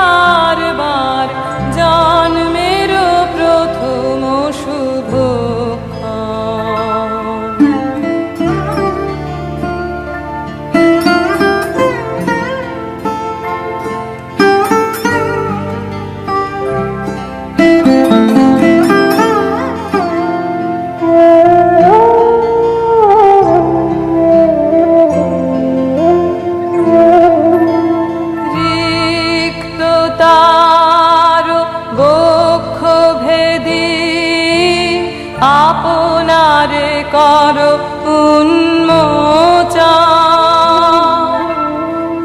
Senhor. আপনার কর উন্মোচা।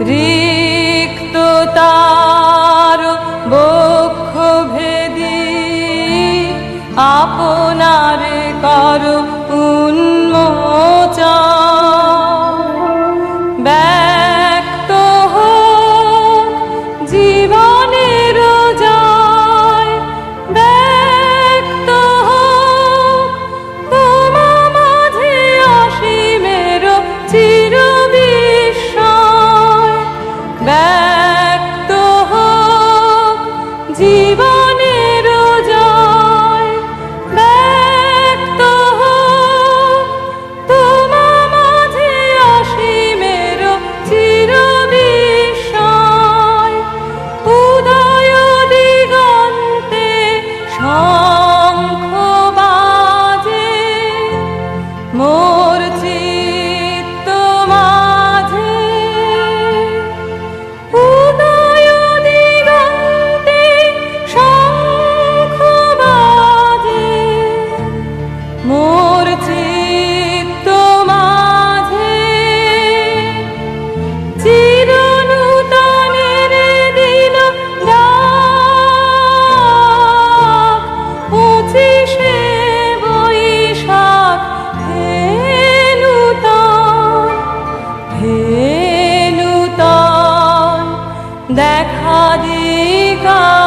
রিক্ত তার বক্ষ ভেদি আপনার কর উন্মোচা। Oh. God.